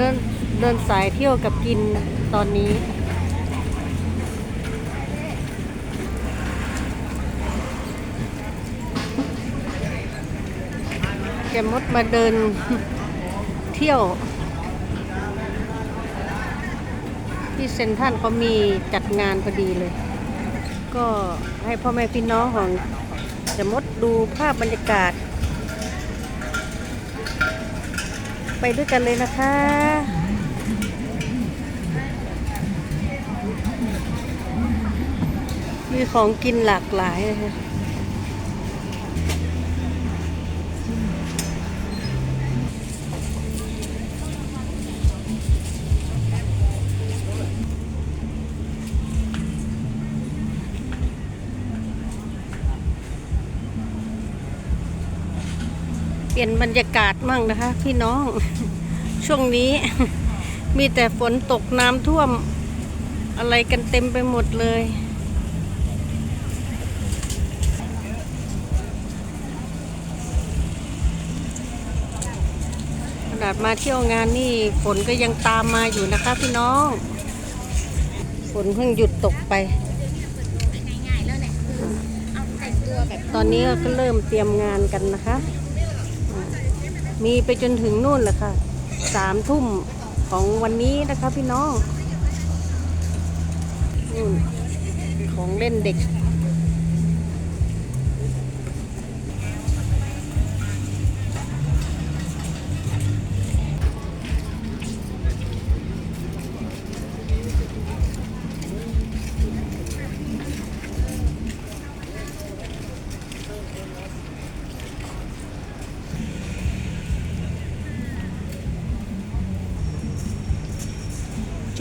ดินเดินสายเที่ยวกับกินตอนนี้ แกมดมาเดินเที่ยว ที่เซนทรันเขามีจัดงานพอดีเลย ก็ให้พ่อแม่พี่น้องของแจะมดดูภาพบรรยากาศ ไปด้วยกันเลยนะคะ มีของกินหลากหลายนะคะ เปลี่ยนบรรยากาศมั่งนะคะ พี่น้อง ช่วงนี้ มีแต่ฝนตกน้ำท่วม อะไรกันเต็มไปหมดเลย ขนาดมาเที่ยวงานนี่ฝนก็ยังตามมาอยู่นะคะพี่น้อง ฝนเพิ่งหยุดตกไปง่ายๆแล้วเนี่ยคือเอาแต่งตัวแบบตอนนี้ก็เริ่มเตรียมงานกันนะคะอ่า มีไปจนถึงนู่นแหละค่ะสามทุ่มของวันนี้นะคะพี่น้องนู่นของเล่นเด็ก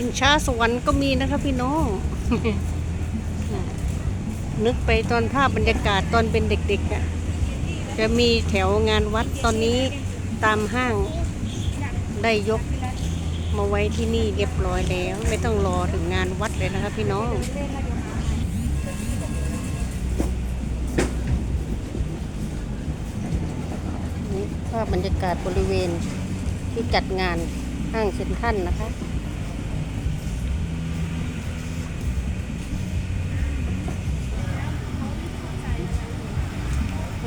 ชิงช้าสวรรค์ก็มีนะคะพี่น้อง นึกไปตอนภาพบรรยากาศตอนเป็นเด็กๆอะจะมีแถวงานวัดตอนนี้ตามห้างได้ยกมาไว้ที่นี่เรียบร้อยแล้ว ไม่ต้องรอถึงงานวัดเลยนะคะพี่น้องนี่ภาพบรรยากาศบริเวณที่จัดงานห้างเซ็นทรัลนะคะ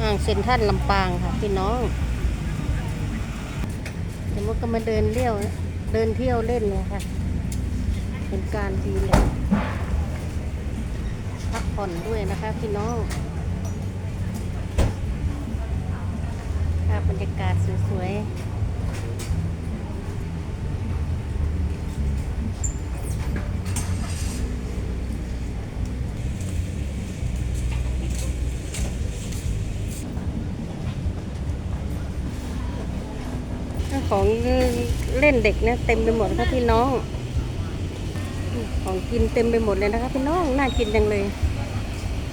ห้างเซ็นทรัลลำปางค่ะพี่น้องเดี๋ยวมันก็มาเดินเที่ยว เดินเที่ยวเล่นเลยค่ะ เป็นการดีเลยพักผ่อนด้วยนะคะพี่น้องภาพบรรยากาศสวยๆ ของเล่นเด็กเนี่ยเต็มไปหมดค่ะพี่น้อง ของกินเต็มไปหมดเลยนะคะพี่น้องน่ากินจังเลย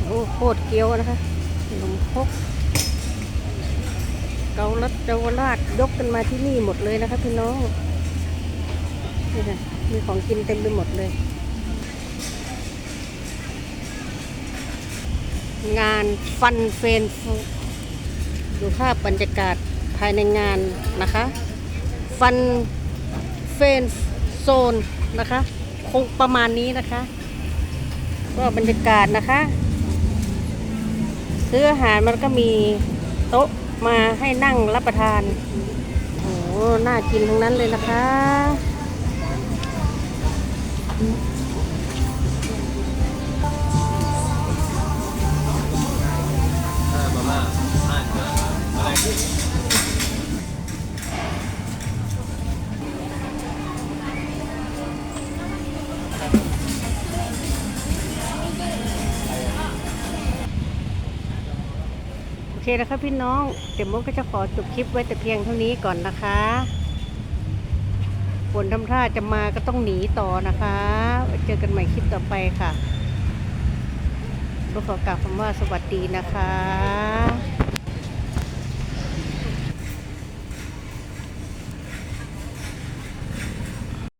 โอ้โคตรเกี๊ยวนะคะขนมครกเกาลัดเจาวราชยกกันมาที่นี่หมดเลยนะคะพี่น้องนี่ค่ะมีของกินเต็มไปหมดเลย งานฟันเฟนฟูดูภาพบรรยากาศภายในงานนะคะ ฟันเฟนโซนนะคะ คงประมาณนี้นะคะ ก็บรรยากาศนะคะ ซื้ออาหารมันก็มีโต๊ะมาให้นั่งรับประทานโอ้หน่ากินทั้งนั้นเลยนะคะโอเค นะคะพี่น้องเดี๋ยวมดก็จะขอจบคลิปไว้แต่เพียงเท่านี้ก่อนนะคะฝนทำท่าจะมาก็ต้องหนีต่อนะคะเจอกันใหม่คลิปต่อไปค่ะก็ขอกล่าวคำว่าสวัสดีนะคะ